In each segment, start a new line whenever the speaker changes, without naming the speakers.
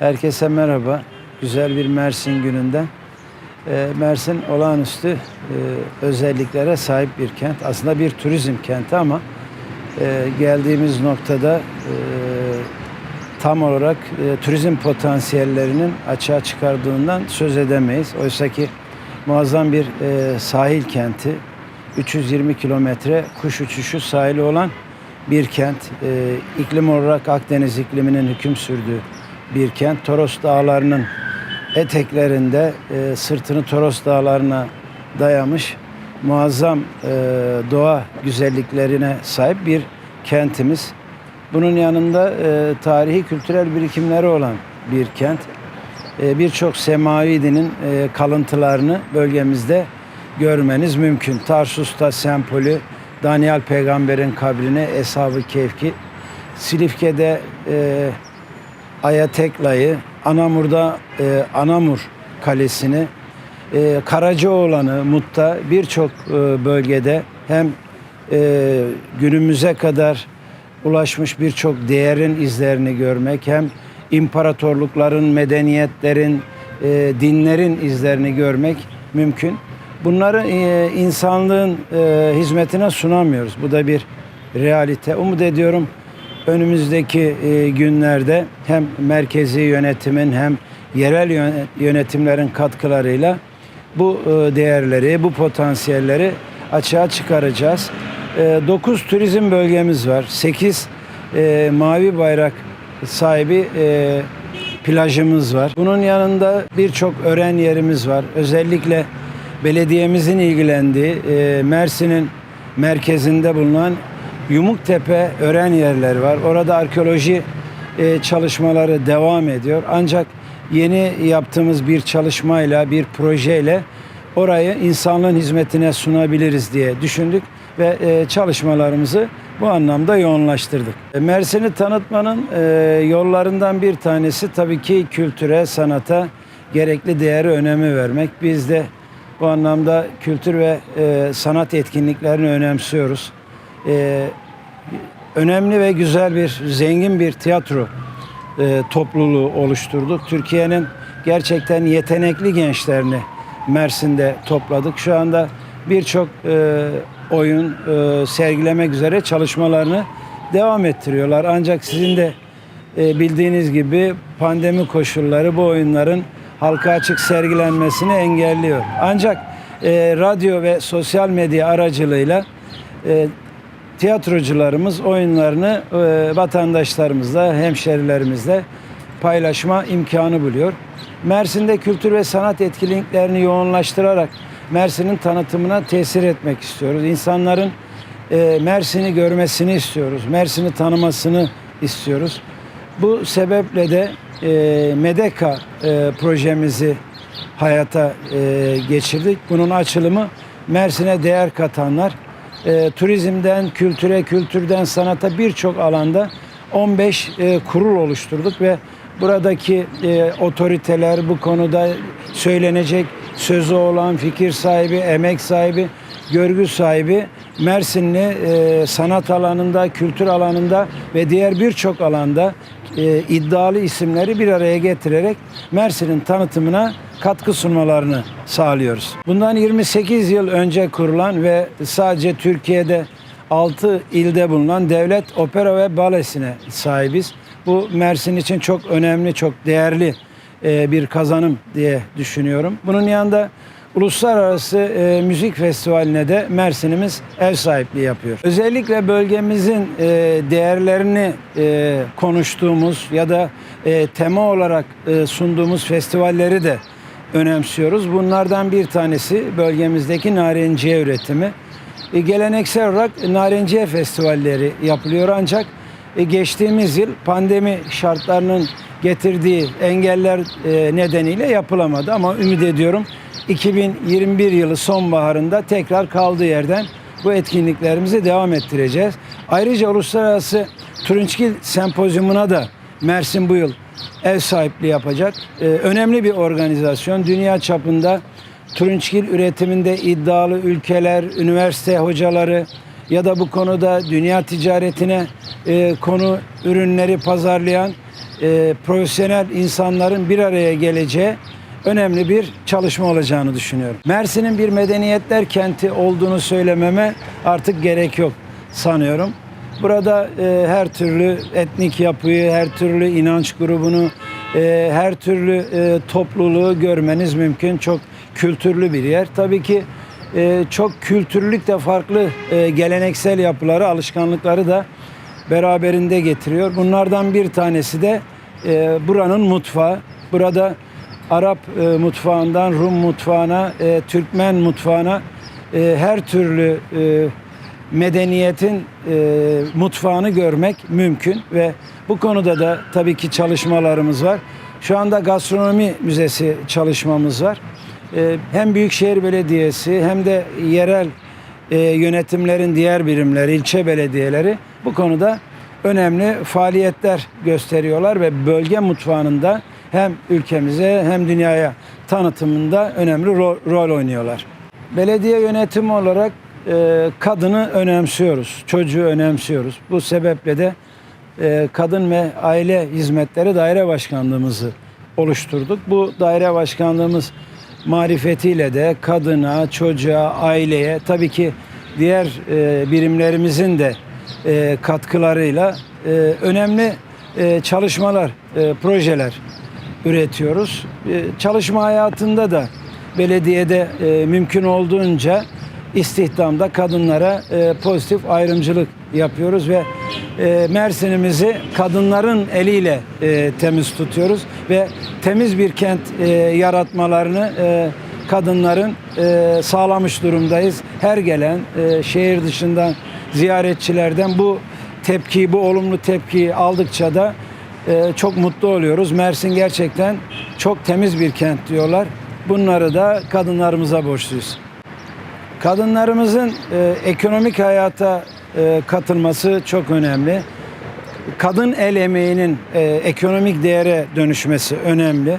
Herkese merhaba. Güzel bir Mersin gününde. Ee, Mersin olağanüstü e, özelliklere sahip bir kent. Aslında bir turizm kenti ama e, geldiğimiz noktada e, tam olarak turizm potansiyellerinin açığa çıkardığından söz edemeyiz. Oysa ki muazzam bir sahil kenti. 320 kilometre kuş uçuşu sahili olan bir kent. İklim olarak Akdeniz ikliminin hüküm sürdüğü bir kent. Toros Dağları'nın eteklerinde e, sırtını Toros Dağları'na dayamış muazzam e, doğa güzelliklerine sahip bir kentimiz. Bunun yanında e, tarihi kültürel birikimleri olan bir kent. E, Birçok semavi dinin e, kalıntılarını bölgemizde görmeniz mümkün. Tarsus'ta Sempolü, Daniel peygamberin kabrini, Eshab-ı Kevki, Silifke'de e, Ayatekla'yı, Anamur'da e, Anamur Kalesi'ni, e, Karacaoğlan'ı, Mut'ta birçok e, bölgede hem e, günümüze kadar ulaşmış birçok değerin izlerini görmek hem imparatorlukların, medeniyetlerin, e, dinlerin izlerini görmek mümkün. Bunları e, insanlığın e, hizmetine sunamıyoruz. Bu da bir realite. Umut ediyorum önümüzdeki e, günlerde hem merkezi yönetimin hem yerel yöne- yönetimlerin katkılarıyla bu e, değerleri, bu potansiyelleri açığa çıkaracağız. 9 turizm bölgemiz var. 8 mavi bayrak sahibi e, plajımız var. Bunun yanında birçok öğren yerimiz var. Özellikle belediyemizin ilgilendiği e, Mersin'in merkezinde bulunan Yumuktepe öğren yerleri var. Orada arkeoloji e, çalışmaları devam ediyor. Ancak yeni yaptığımız bir çalışmayla, bir projeyle orayı insanlığın hizmetine sunabiliriz diye düşündük ve e, çalışmalarımızı bu anlamda yoğunlaştırdık. E, Mersin'i tanıtmanın e, yollarından bir tanesi tabii ki kültüre, sanata gerekli değeri önemi vermek. Biz de bu anlamda kültür ve e, sanat etkinliklerini önemsiyoruz. E, önemli ve güzel bir, zengin bir tiyatro e, topluluğu oluşturduk. Türkiye'nin gerçekten yetenekli gençlerini Mersin'de topladık. Şu anda birçok e, oyun e, sergilemek üzere çalışmalarını devam ettiriyorlar. Ancak sizin de e, bildiğiniz gibi pandemi koşulları bu oyunların halka açık sergilenmesini engelliyor. Ancak e, radyo ve sosyal medya aracılığıyla e, tiyatrocularımız oyunlarını e, vatandaşlarımızla, hemşerilerimizle paylaşma imkanı buluyor. Mersin'de kültür ve sanat etkinliklerini yoğunlaştırarak Mersin'in tanıtımına tesir etmek istiyoruz. İnsanların e, Mersin'i görmesini istiyoruz. Mersin'i tanımasını istiyoruz. Bu sebeple de e, Medeka e, projemizi hayata e, geçirdik. Bunun açılımı Mersin'e değer katanlar, e, turizmden kültüre, kültürden sanata birçok alanda 15 e, kurul oluşturduk ve buradaki e, otoriteler bu konuda söylenecek sözü olan fikir sahibi, emek sahibi, görgü sahibi Mersinli e, sanat alanında, kültür alanında ve diğer birçok alanda e, iddialı isimleri bir araya getirerek Mersin'in tanıtımına katkı sunmalarını sağlıyoruz. Bundan 28 yıl önce kurulan ve sadece Türkiye'de 6 ilde bulunan Devlet Opera ve Balesi'ne sahibiz. Bu Mersin için çok önemli, çok değerli e, bir kazanım diye düşünüyorum. Bunun yanında Uluslararası e, Müzik Festivali'ne de Mersin'imiz ev sahipliği yapıyor. Özellikle bölgemizin e, değerlerini konuştuğumuz ya da tema olarak sunduğumuz festivalleri de önemsiyoruz. Bunlardan bir tanesi bölgemizdeki narenciye üretimi. E, geleneksel olarak narenciye festivalleri yapılıyor ancak e, geçtiğimiz yıl pandemi şartlarının getirdiği engeller e, nedeniyle yapılamadı ama ümit ediyorum 2021 yılı sonbaharında tekrar kaldığı yerden bu etkinliklerimizi devam ettireceğiz. Ayrıca Uluslararası Turunçgil Sempozyumuna da Mersin bu yıl ev sahipliği yapacak. Ee, önemli bir organizasyon. Dünya çapında turunçgil üretiminde iddialı ülkeler, üniversite hocaları ya da bu konuda dünya ticaretine e, konu ürünleri pazarlayan e, profesyonel insanların bir araya geleceği önemli bir çalışma olacağını düşünüyorum. Mersin'in bir medeniyetler kenti olduğunu söylememe artık gerek yok sanıyorum. Burada e, her türlü etnik yapıyı, her türlü inanç grubunu, e, her türlü e, topluluğu görmeniz mümkün. Çok kültürlü bir yer. Tabii ki e, çok kültürlük de farklı e, geleneksel yapıları, alışkanlıkları da beraberinde getiriyor. Bunlardan bir tanesi de e, buranın mutfağı. Burada Arap e, mutfağından Rum mutfağına, e, Türkmen mutfağına e, her türlü e, medeniyetin e, mutfağını görmek mümkün ve bu konuda da tabii ki çalışmalarımız var. Şu anda gastronomi müzesi çalışmamız var. E, hem Büyükşehir Belediyesi hem de yerel e, yönetimlerin diğer birimleri, ilçe belediyeleri bu konuda önemli faaliyetler gösteriyorlar ve bölge mutfağının da hem ülkemize hem dünyaya tanıtımında önemli ro- rol oynuyorlar. Belediye yönetimi olarak e, kadını önemsiyoruz, çocuğu önemsiyoruz. Bu sebeple de e, kadın ve aile hizmetleri daire başkanlığımızı oluşturduk. Bu daire başkanlığımız marifetiyle de kadına, çocuğa, aileye tabii ki diğer e, birimlerimizin de e, katkılarıyla e, önemli e, çalışmalar, e, projeler üretiyoruz. E, çalışma hayatında da belediyede e, mümkün olduğunca istihdamda kadınlara e, pozitif ayrımcılık yapıyoruz ve e, Mersin'imizi kadınların eliyle e, temiz tutuyoruz ve temiz bir kent e, yaratmalarını e, kadınların e, sağlamış durumdayız. Her gelen e, şehir dışından ziyaretçilerden bu tepkiyi, bu olumlu tepkiyi aldıkça da e, çok mutlu oluyoruz. Mersin gerçekten çok temiz bir kent diyorlar. Bunları da kadınlarımıza borçluyuz. Kadınlarımızın e, ekonomik hayata e, katılması çok önemli. Kadın el emeğinin e, ekonomik değere dönüşmesi önemli.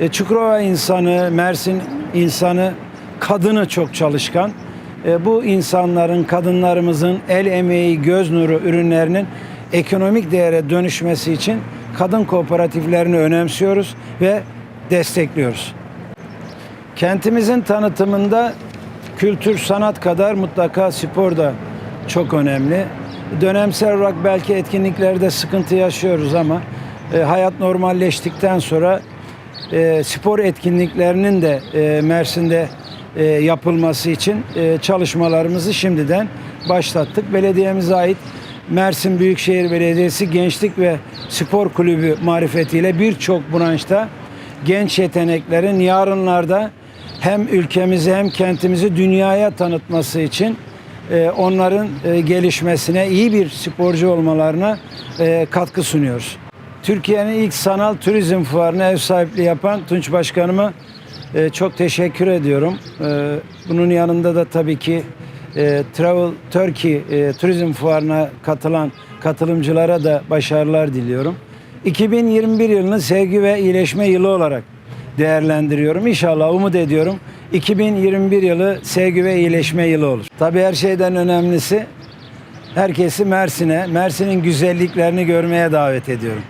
E, Çukurova insanı, Mersin insanı, kadını çok çalışkan. E, bu insanların, kadınlarımızın el emeği, göz nuru ürünlerinin ekonomik değere dönüşmesi için kadın kooperatiflerini önemsiyoruz ve destekliyoruz. Kentimizin tanıtımında kültür, sanat kadar mutlaka spor da çok önemli. Dönemsel olarak belki etkinliklerde sıkıntı yaşıyoruz ama e, hayat normalleştikten sonra e, spor etkinliklerinin de e, Mersin'de e, yapılması için e, çalışmalarımızı şimdiden başlattık. Belediyemize ait Mersin Büyükşehir Belediyesi Gençlik ve Spor Kulübü marifetiyle birçok branşta genç yeteneklerin yarınlarda hem ülkemizi hem kentimizi dünyaya tanıtması için e, onların e, gelişmesine, iyi bir sporcu olmalarına e, katkı sunuyoruz. Türkiye'nin ilk sanal turizm fuarına ev sahipliği yapan Tunç Başkanıma çok teşekkür ediyorum. Bunun yanında da tabii ki Travel Turkey turizm fuarına katılan katılımcılara da başarılar diliyorum. 2021 yılını sevgi ve iyileşme yılı olarak değerlendiriyorum. İnşallah umut ediyorum 2021 yılı sevgi ve iyileşme yılı olur. Tabii her şeyden önemlisi herkesi Mersin'e, Mersin'in güzelliklerini görmeye davet ediyorum.